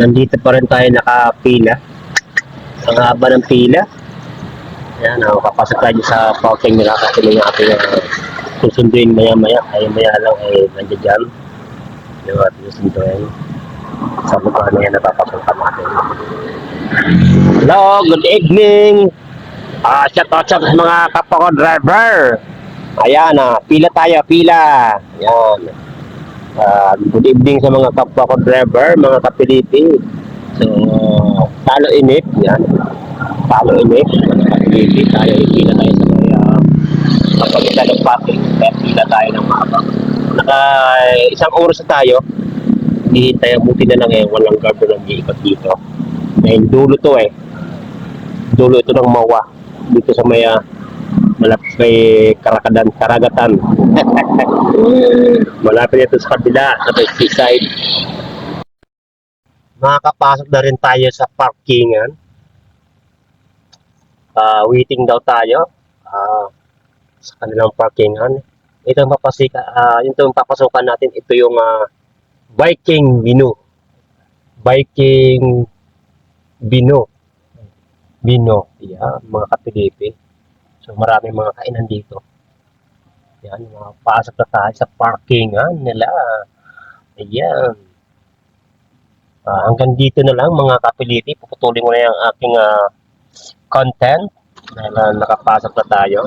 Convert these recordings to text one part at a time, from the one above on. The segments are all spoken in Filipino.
nandito pa rin tayo nakapila. Ang haba ng pila. Yan, oh, kapasok tayo sa parking nila kasi may ating uh, susunduin maya-maya. Ay maya lang ay nandiyan dyan. Yung ating susunduin. Sa lugar na yan napapapunta natin. Hello, good evening. Ah, shout out sa mga kapwa ko driver. Ayan, ah, pila tayo, pila. Ayan. Ah, good evening sa mga kapwa ko driver, mga kapiliti. So, talo inip, yan. Talo inip, mga kapiliti. Tayo, pila tayo sa mga uh, kapagita ng parking. Kaya pila tayo ng mahaba. Naka isang oras na tayo. Hihintay, buti na lang eh, walang guard na nag-iikot dito. Dahil dulo to eh. Dulo ito ng mawa. Dito sa may ah, malapit may karakadan, karagatan. malapit ito sa kabila, sa may seaside. Makakapasok na rin tayo sa parkingan. Ah, waiting daw tayo ah, sa kanilang parkingan. Ito ang papasika, ah, ito ang papasukan natin. Ito yung ah, Viking Bino. Viking Bino. Bino. Yan, mga kapilipi. So maraming mga kainan dito. Yan, mga pasok na tayo sa parkingan nila. Ayan. Ah, hanggang dito na lang mga kapilipi. Puputulin ko na yung aking ah, content. Dahil ah, nakapasok na tayo.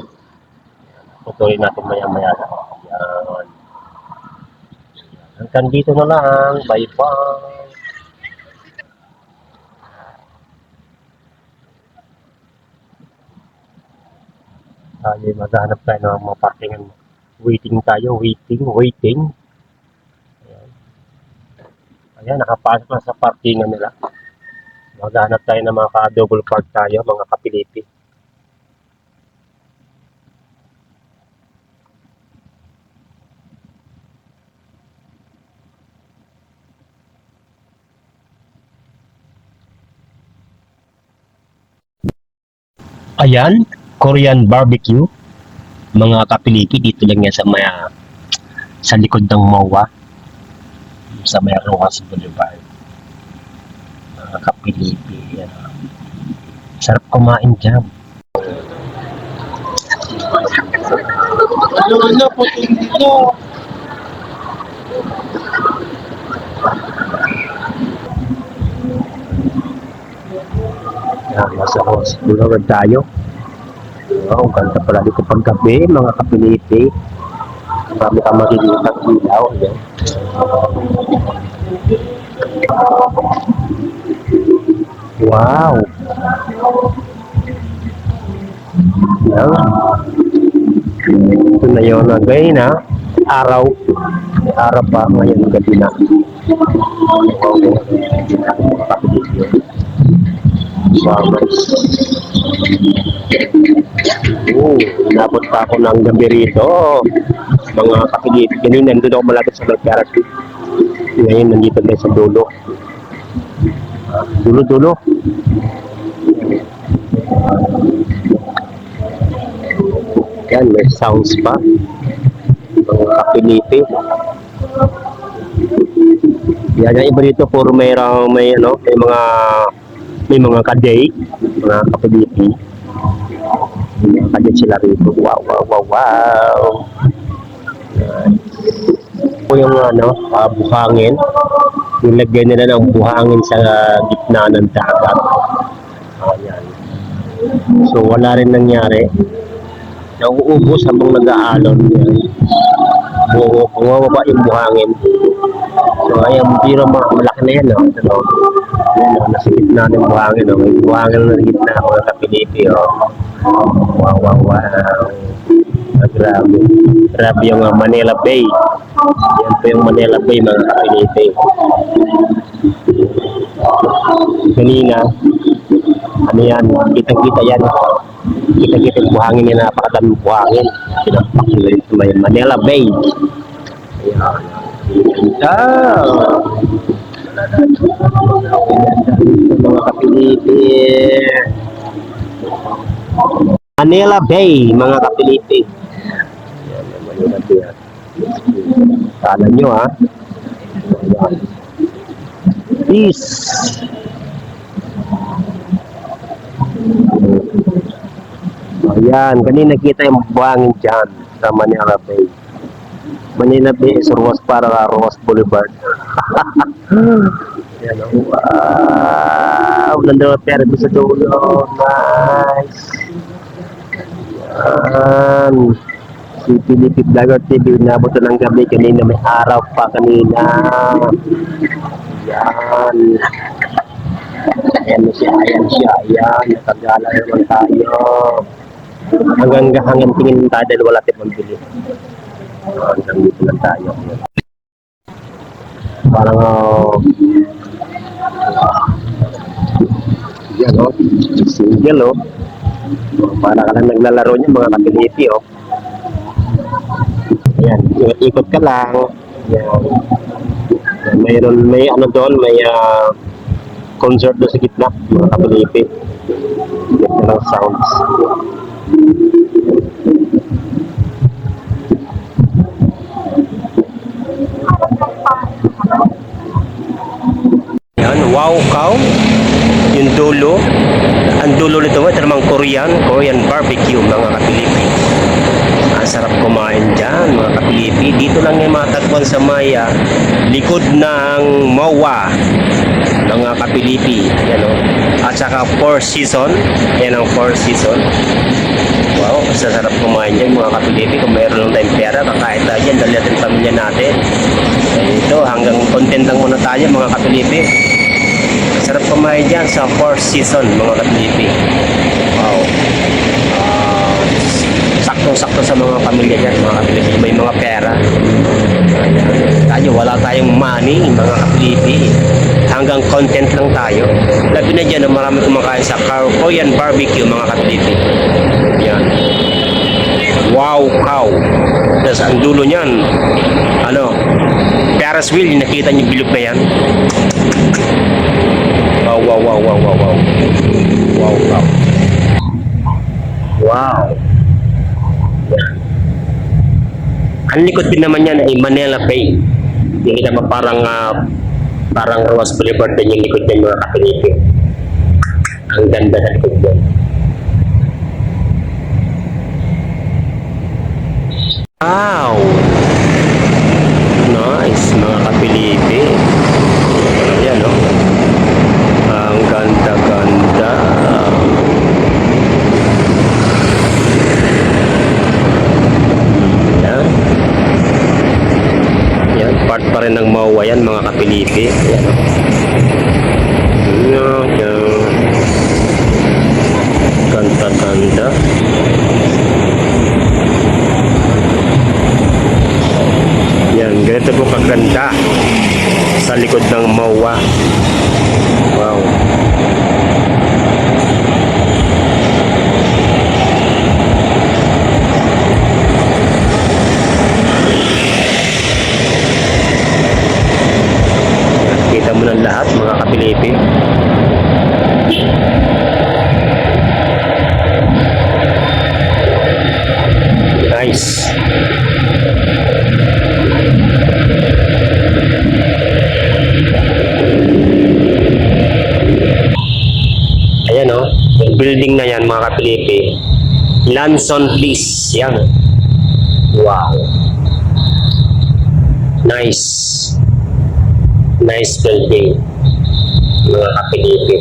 Puputulin natin maya-maya na. Ayan. Hanggang dito na lang. Bye-bye. tayo maghanap tayo ng mga parkingan waiting tayo waiting waiting. Ayan, nakapasok na sa parkingan nila. Maghanap tayo ng mga ka-double park tayo mga kapilipi. Ayan Korean barbecue mga kapilipi dito lang yan sa maya sa likod ng MOA sa may Rojas Boulevard mga kapilipi yan. sarap kumain dyan Ano na po dito? yan nasa Boulevard tayo wow ganda pala dito pag gabi mga kapilipi marami ka makikita ng ilaw yan. wow yan ito na yun na ngayon na araw araw pa ngayon gabi na wow Oo, inabot pa ako ng gabi rito. Mga kapilit. Ganun, nandun ako malapit sa Magkarati. Ngayon, nandito tayo sa dulo. Ah, Dulo-dulo. Yan, may sounds pa. Mga kapiliti. Yan, yung iba dito, puro mayroong may, ano, may mga may mga kaday, mga kapiliti. Kanya sila rito. Wow, wow, wow, wow. Ito yung ano, ah, buhangin. Nilagyan nila ng buhangin sa gitna ng dagat. Ayan. So wala rin nangyari. Nauubos habang nag-aalon. Yan. Bu- Bumababa yung buhangin. So ayan, mga malaki na yan. No? Ito, yan, no? nasa gitna ng buhangin. No? May buhangin na gitna mga kapilipi. Oh. Wow, wow, wow. Ah, grabe. Grabe yung ah, Manila Bay. Yan po yung Manila Bay, mga kapilite. Kanina, ano yan, kitang-kita yan. Kita-kita yung buhangin yan, napakadaming buhangin. Yung sa may Manila Bay. Ayan. Ganda. Mga kapilite. Manila Bay, mga kapiliti. Yan, yung Manila Bay. Kala nyo ha. Ayan. Peace. Ayan, kanina kita yung buhangin dyan sa Manila Bay. Manila Bay is Roas para Roas Boulevard. Ayan, oh, wow! Nandun ang pera doon sa dulo. Nice! Ayan. Si Philippe Vlogger TV, nabot na ng gabi. Kanina may araw pa kanina. Ayan. Ayan siya, ayan siya, ayan. Nakagala naman tayo. Hanggang hanggang tingin tayo dahil wala tayong pambili. Hanggang dito lang tayo. Parang oh, yan single oh. Ka lang naglalaro niya mga kapiliti oh. Ayan, ikot-ikot ka lang. Ayan, Mayroon, may ano doon, may ah, concert doon sa gitna, mga kapilipi. Ganda ng sounds. Yan, wow cow. Yung dulo. Ang dulo nito, ito namang Korean, Korean barbecue, mga kapilipi. Ang sarap kumain dyan, mga kapilipi. Dito lang yung matagpuan sa Maya, likod ng MOA, mga kapilipi. Yan o. At saka four season. Yan ang four season. Wow, sasarap kumain dyan mga kapilipi. Kung mayroon lang tayong pera, kakain tayo dyan. Dali natin pamilya natin. Ito, hanggang content lang muna tayo mga kapilipi. Sarap kumain dyan sa four season mga kapilipi. Saktong-sakto sa mga pamilya dyan, mga kapilipi. May mga pera. Ayan. Tayo, wala tayong money, mga kapilipi. Hanggang content lang tayo. Labi na dyan marami kumakain sa Korean barbecue, mga kapilipi. Yan. Wow, cow. Tapos ang dulo niyan, ano, Ferris wheel, nakita niyo bilog na yan. Wow, wow, wow, wow, wow, wow. Wow, wow. Wow. Yan. Ang likod din naman yan ay Manila Bay. Kita pa parang ah, parang Roas Boulevard din yung likod niyan mga kapilipi. Ang ganda ng likod niyan. Wow! Nice, mga kapilipi. Mga kapilipi. Lanson Place. Yan. Wow. Nice. Nice building. Mga kapilipi.